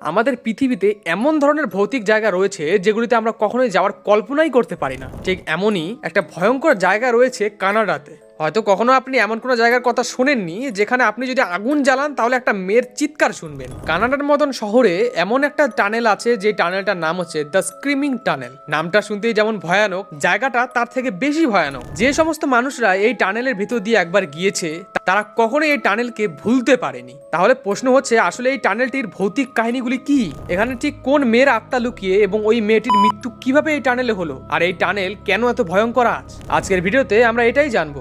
আমাদের পৃথিবীতে এমন ধরনের ভৌতিক জায়গা রয়েছে যেগুলিতে আমরা কখনোই যাওয়ার কল্পনাই করতে পারি না। ঠিক এমনই একটা ভয়ঙ্কর জায়গা রয়েছে কানাডাতে। হয়তো কখনো আপনি এমন কোনো জায়গার কথা শোনেননি যেখানে আপনি যদি আগুন জ্বালান তাহলে একটা মেয়ের চিৎকার শুনবেন। কানাডার মতন শহরে এমন একটা টানেল আছে যে টানেলটার নাম হচ্ছে দ্য স্ক্রিমিং টানেল। নামটা শুনতেই যেমন ভয়ানক, জায়গাটা তার থেকে বেশি ভয়ানক। যে সমস্ত মানুষরা এই টানেলের ভিতর দিয়ে একবার গিয়েছে, তারা কখনোই এই টানেলকে ভুলতে পারেনি। তাহলে প্রশ্ন হচ্ছে, আসলে এই টানেলটির ভৌতিক কাহিনীগুলি কি? এখানে ঠিক কোন মেয়ের আত্মা লুকিয়ে এবং ওই মেয়েটির মৃত্যু কীভাবে এই টানেলে হলো? আর এই টানেল কেন এত ভয়ঙ্কর আজ? আজকের ভিডিওতে আমরা এটাই জানব।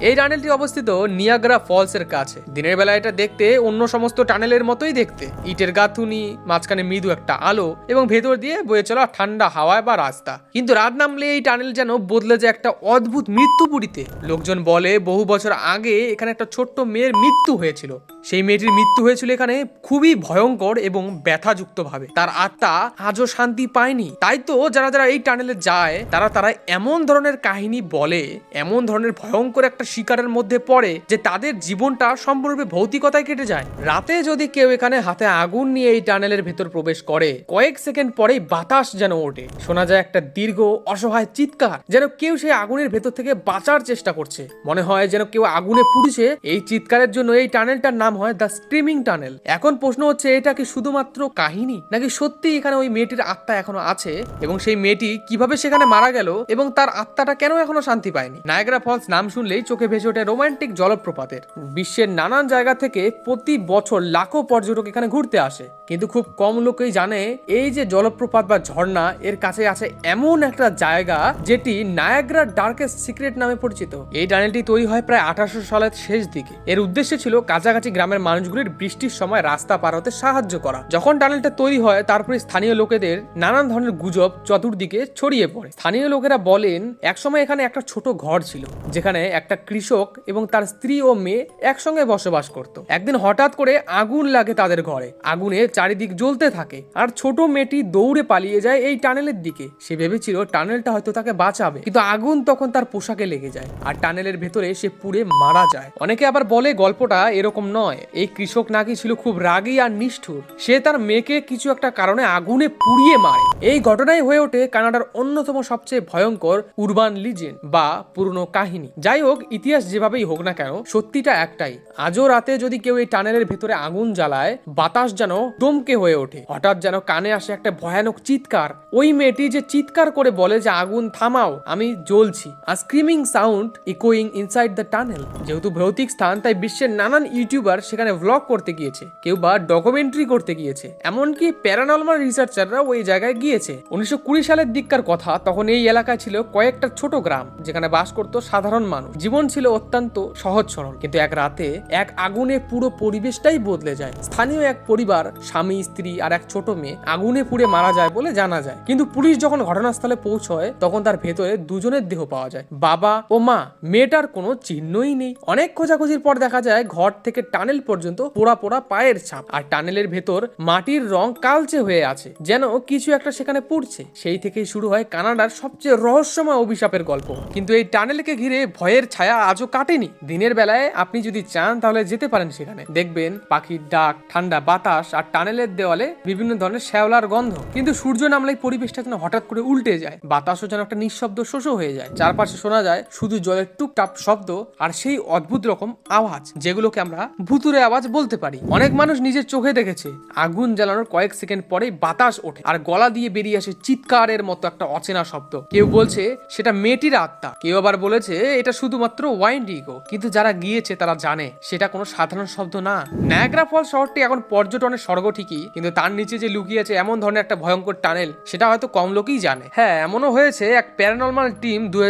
এই টানেলটি অবস্থিত নিয়াগ্রা ফলসের কাছে। দিনের বেলা এটা দেখতে অন্য সমস্ত টানেলের মতোই দেখতে। ইটের গাঁথুনি, মাঝখানে মৃদু একটা আলো এবং ভেতর দিয়ে বয়ে চলা ঠান্ডা হাওয়ায় বা রাস্তা। কিন্তু রাত নামলে এই টানেল যেন বদলে যায় একটা অদ্ভুত মৃত্যুপুরীতে। লোকজন বলে, বহু বছর আগে এখানে একটা ছোট্ট মেয়ের মৃত্যু হয়েছিল। সেই মেয়েটির মৃত্যু হয়েছিল এখানে খুবই ভয়ঙ্কর এবং ব্যথাযুক্ত ভাবে তার আত্মা আজও শান্তি পায়নি। তাই তো যারা যারা এই টানেলে যায়, তারা তারা এমন ধরনের কাহিনী বলে, এমন ধরনের ভয়ঙ্কর একটা শিকারের মধ্যে পড়ে যে তাদের জীবনটা সম্পূর্ণরূপে ভৌতিকতায় কেটে যায়। রাতে যদি কেউ এখানে হাতে আগুন নিয়ে এই টানেলের ভেতর প্রবেশ করে, কয়েক সেকেন্ড পরেই বাতাস যেন ওঠে। শোনা যায় একটা দীর্ঘ, অসহায় চিৎকার, যেন কেউ সেই আগুনের ভেতর থেকে বাঁচার চেষ্টা করছে। মনে হয় যেন কেউ আগুনে পুড়ছে। এই চিৎকারের জন্য এই টানেলটার নাম হয় দ্য স্ট্রিমিং টানেল। এখন প্রশ্ন হচ্ছে, এটা কি শুধুমাত্র কাহিনী? নাকি সত্যি এখানে ওই মেয়েটির আত্মা এখনও আছে? এবং সেই মেয়েটি কীভাবে সেখানে মারা গেল? এবং তার আত্মাটা কেন এখনও শান্তি পায়নি? নায়গ্রা ফলস নাম শুনলেই চোখে ভেসে ওঠে রোমান্টিক জলপ্রপাতের। বিশ্বের নানান জায়গা থেকে প্রতি বছর লাখো পর্যটক এখানে ঘুরতে আসে। কিন্তু খুব কম লোকেই জানে এই যে জলপ্রপাত বা ঝর্ণা, এর কাছে আছে এমন একটা জায়গা যেটি নায়াগ্রা ডার্কেস্ট সিক্রেট নামে পরিচিত। এই টানেলটি তৈরি হয় প্রায় আঠারোশো সালের শেষ দিকে। এর উদ্দেশ্য ছিল কাছাকাছি গ্রামের মানুষগুলির বৃষ্টির সময় রাস্তা পার হতে সাহায্য করা। যখন টানেলটা তৈরি হয়, তারপরে স্থানীয় লোকেদের নানান ধরনের গুজব চতুর্দিকে ছড়িয়ে পড়ে। স্থানীয় লোকেরা বলেন, একসময় এখানে একটা ছোট ঘর ছিল, যেখানে একটা কৃষক এবং তার স্ত্রী ও মেয়ে একসঙ্গে বসবাস করত। একদিন হঠাৎ করে আগুন লাগে তাদের ঘরে। আগুনে চারিদিক জ্বলতে থাকে আর ছোট মেয়েটি দৌড়ে পালিয়ে যায় এই টানেলের দিকে। সে ভেবেছিল টানেলটা হয়তো তাকে বাঁচাবে, কিন্তু আগুন তখন তার পোশাকে লেগে যায় আর টানেলের ভেতরে সে পুড়ে মারা যায়। অনেকে আবার বলে, গল্পটা এরকম নয়। এই কৃষক নাকি ছিল খুব রাগী আর নিষ্ঠুর। সে তার মেয়েকে কিছু একটা কারণে আগুনে পুড়িয়ে মারে। এই ঘটনাই হয়ে ওঠে কানাডার অন্যতম সবচেয়ে ভয়ঙ্কর উরবান লিজেন্ড বা পুরনো কাহিনী। যাই হোক ইতিহাস যেভাবেই হোক না কেন, সত্যিটা একটাই। আজও রাতে যদি কেউ এই টানেলের ভেতরে আগুন জ্বালায়, বাতাস যেন দমকে হয়ে ওঠে। হঠাৎ যেন কানে আসে একটা ভয়ানক চিৎকার। ওই মেয়েটি যে চিৎকার করে বলে যে, আগুন থামাও, আমি জ্বলছি। আর স্ক্রিমিং সাউন্ড ইকোয়িং ইনসাইড দ্য টানেল যেহেতু ভৌতিক স্থান, তাই বিশ্বের নানান ইউটিউবার সেখানে ভ্লগ করতে গিয়েছে। কেউ বা ডকুমেন্টারি করতে গিয়েছে। এমনকি প্যারানর্মাল রিসার্চাররা ওই জায়গায় গিয়েছে। উনিশশো কুড়ি সালের দিককার কথা, তখন এই এলাকায় ছিল কয়েকটা ছোট গ্রাম, যেখানে বাস করতো সাধারণ মানুষ। জীবন ছিল অত্যন্ত সহজ সরল, কিন্তু এক রাতে এক আগুনে পুরো পরিবেশটাই বদলে যায়। স্থানীয় এক পরিবার, স্বামী, স্ত্রী আর এক ছোট মেয়ে আগুনে পুড়ে মারা যায় বলে জানা যায়। কিন্তু পুলিশ যখন ঘটনাস্থলে পৌঁছয়, তখন তার ভেতরে দুজনের দেহ পাওয়া যায়। বাবা ও মা, মেয়েটার কোনো চিহ্নই নেই। অনেক খোঁজাখুঁজির পর দেখা যায়, ঘর থেকে টানেল পর্যন্ত পোড়া পোড়া পায়ের ছাপ। আর টানেলের ভেতর মাটির রং কালচে হয়ে আছে, যেন কিছু একটা সেখানে পড়ছে। সেই থেকেই শুরু হয় কানাডার সবচেয়ে রহস্যময় অভিশাপের গল্প। কিন্তু এই টানেলকে ঘিরে ভয়ের ছায়া আজও কাটেনি। দিনের বেলায় আপনি যদি চান তাহলে যেতে পারেন সেখানে। দেখবেন পাখির ডাক, ঠান্ডা বাতাস আর টানেলের দেওয়ালে বিভিন্ন ধরনের শ্যাওলার গন্ধ। কিন্তু সূর্য নামলেই পরিবেশটা যেন হঠাৎ করে উল্টে যায়। বাতাসও যেন একটা নিঃশব্দ শোষ হয়ে যায়। চারপাশে শোনা যায় শুধু জলের টুকটাপ শব্দ আর সেই অদ্ভুত রকম আওয়াজ, যেগুলোকে আমরা ভুতুরে আওয়াজ বলতে পারি। অনেক মানুষ নিজের চোখে দেখেছে, আগুন জ্বালানোর কয়েক সেকেন্ড পরেই বাতাস ওঠে আর গলা দিয়ে বেরিয়ে আসে চিৎকারের মতো একটা অচেনা শব্দ। কেউ বলছে, সেটা মেয়েটির আত্মা। কেউ আবার বলেছে, এটা শুধুমাত্র ওয়াইন্ড ইগো কিন্তু যারা গিয়েছে, তারা জানে, সেটা কোনো সাধারণ শব্দ না। নায়াগ্রা ফল শহরটি এখন পর্যটনের স্বর্গ ঠিকই, কিন্তু তার নিচে যে লুকিয়ে আছে এমন ধরনের একটা ভয়ঙ্কর টানেল, সেটা হয়তো কম লোকই জানে। হ্যাঁ এমনও হয়েছে, এক প্যারানর্মাল টিম দুই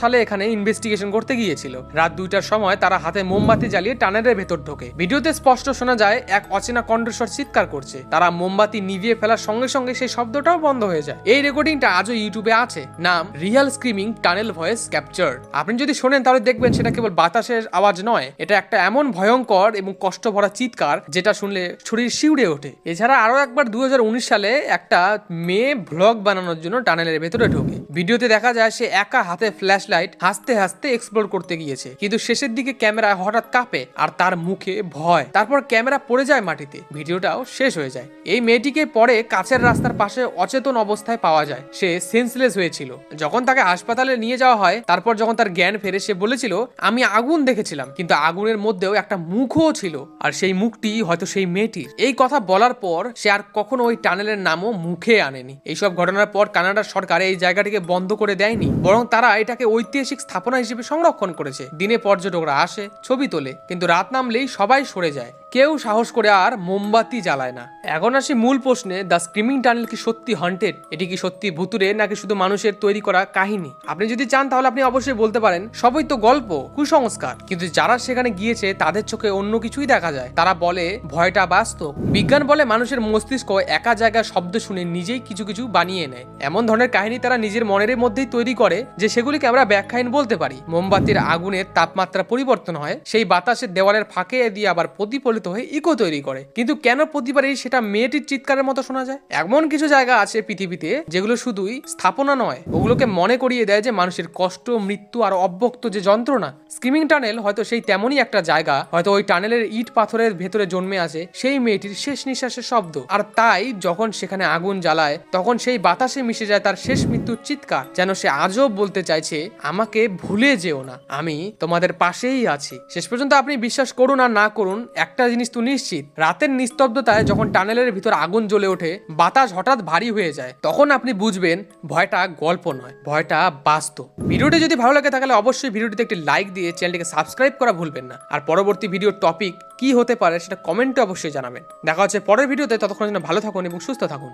সালে এখানে ইনভেস্টিগেশন করতে গিয়েছিল। রাত দুইটার সময় তারা হাতে মোমবাতি জ্বালিয়ে টানেলের ভেতর ঢোকে। ভিডিওতে স্পষ্ট শোনা যায়, এক অচেনা কণ্ঠস্বর চিৎকার করছে। তারা মোমবাতি নিভিয়ে ফেলার সঙ্গে সঙ্গে সেই শব্দটাও বন্ধ হয়ে যায়। এই রেকর্ডিংটা আজও ইউটিউবে আছে। নাম real screaming tunnel voice capture আপনি যদি শোনেন, তাহলে দেখবেন সেটা কেবল বাতাসের আওয়াজ নয়, এটা একটা এমন ভয়ঙ্কর এবং কষ্ট ভরা চিৎকার যেটা শুনলে শরীর শিউড়ে ওঠে। এছাড়া আরও একবার দু সালে একটা মেয়ে ভ্লগ বানানোর জন্য টানেলের ভেতরে ঢোকে। ভিডিওতে দেখা যায় সে একা হাতে ফ্ল্যাশ লাইট হাসতে হাসতে এক্সপ্লোর করতে গিয়েছে। কিন্তু শেষের দিকে ক্যামেরা হঠাৎ কাঁপে আর তার মুখে ভয়। তারপর ক্যামেরা পড়ে যায় মাটিতে। ভিডিওটাও শেষ হয়ে যায়। এই মেয়েটিকে পরে কাছের রাস্তার পাশে অচেতন অবস্থায় পাওয়া যায়। সে সেন্সলেস হয়েছিল। যখন তাকে হাসপাতালে নিয়ে যাওয়া হয়, তারপর যখন তার জ্ঞান ফেরে, সে বলেছিল আমি আগুন দেখেছিলাম, কিন্তু আগুনের মধ্যেও একটা মুখও ছিল, আর সেই মুখটি হয়তো সেই মেয়েটির। এই কথা বলার পর সে আর কখনো ওই টানেলের নামও মুখে আনেনি। এইসব ঘটনার পর কানাডার সরকার এই জায়গাটিকে বন্ধ করে দেয়নি, বরং তারা এটাকে ঐতিহাসিক স্থাপনা হিসেবে সংরক্ষণ করেছে। দিনে পর্যটকরা আসে, ছবি তোলে, কিন্তু রাত নামলেই সবাই সরে যায়। কেউ সাহস করে আর মোমবাতি জ্বালায় না। এখন আসি মূল প্রশ্নে, দ্য স্ক্রিমিং টানেল কি সত্যি হন্টেড এটি কি সত্যি ভুতুরে নাকি শুধু মানুষের তৈরি করা কাহিনী? আপনি যদি চান তাহলে আপনি অবশ্যই বলতে পারেন, সবই তো গল্প, কুসংস্কার। কিন্তু যারা সেখানে গিয়েছে, তাদের চোখে অন্য কিছুই দেখা যায়। তারা বলে, ভয়টা বাস্তব। বিজ্ঞান বলে, মানুষের মস্তিষ্ক একা জায়গায় শব্দ শুনে নিজেই কিছু কিছু বানিয়ে নেয়। এমন ধরনের কাহিনী তারা নিজের মনের মধ্যেই তৈরি করে, যে সেগুলিকে আমরা ব্যাখ্যাহীন বলতে পারি। মোমবাতির আগুনের তাপমাত্রা পরিবর্তন হয়, সেই বাতাসের দেওয়ালের ফাঁকে দিয়ে আবার প্রতিফলিত হয়ে ইকো তৈরি করে। কিন্তু কেন প্রতিবারই সেটা মেয়েটির চিৎকারের মতো শোনা যায়? এমন কিছু জায়গা আছে পৃথিবীতে যেগুলো শুধুই স্থাপনা নয়, ওগুলোকে মনে করিয়ে দেয় যে মানুষের কষ্ট, মৃত্যু আর অব্যক্ত যে যন্ত্রণা। স্কিমিং টানেল হয়তো সেই তেমনই একটা জায়গা, হয়তো ওই টানেলের ইট পাথরের ভেতরে জন্মে আছে সেই মেয়েটির শেষ নিঃশ্বাসের শব্দ। আর তাই যখন সেখানে আগুন জ্বালায়, তখন সেই বাতাসে মিশে যায় তার শেষ মৃত্যুর চিৎকার, যেন সে আজও বলতে চাইছে, আমাকে ভুলে যেও না, আমি তোমাদের পাশেই আছি। শেষ পর্যন্ত আপনি বিশ্বাস করুন আর না করুন, একটা জিনিস তো নিশ্চিত। রাতের নিস্তব্ধতায় যখন টানেলের ভিতর আগুন জ্বলে ওঠে, বাতাস হঠাৎ ভারী হয়ে যায়। তখন আপনি বুঝবেন, ভয়টা গল্প নয়, ভয়টা বাস্তব। ভিডিওটি যদি ভালো লাগে তাহলে অবশ্যই ভিডিওটিতে একটি লাইক দিয়ে চ্যানেলটিকে সাবস্ক্রাইব করা ভুলবেন না। আর পরবর্তী ভিডিওর টপিক কি হতে পারে সেটা কমেন্টে অবশ্যই জানাবেন। দেখা হচ্ছে পরের ভিডিওতে ততক্ষণ ভালো থাকুন এবং সুস্থ থাকুন।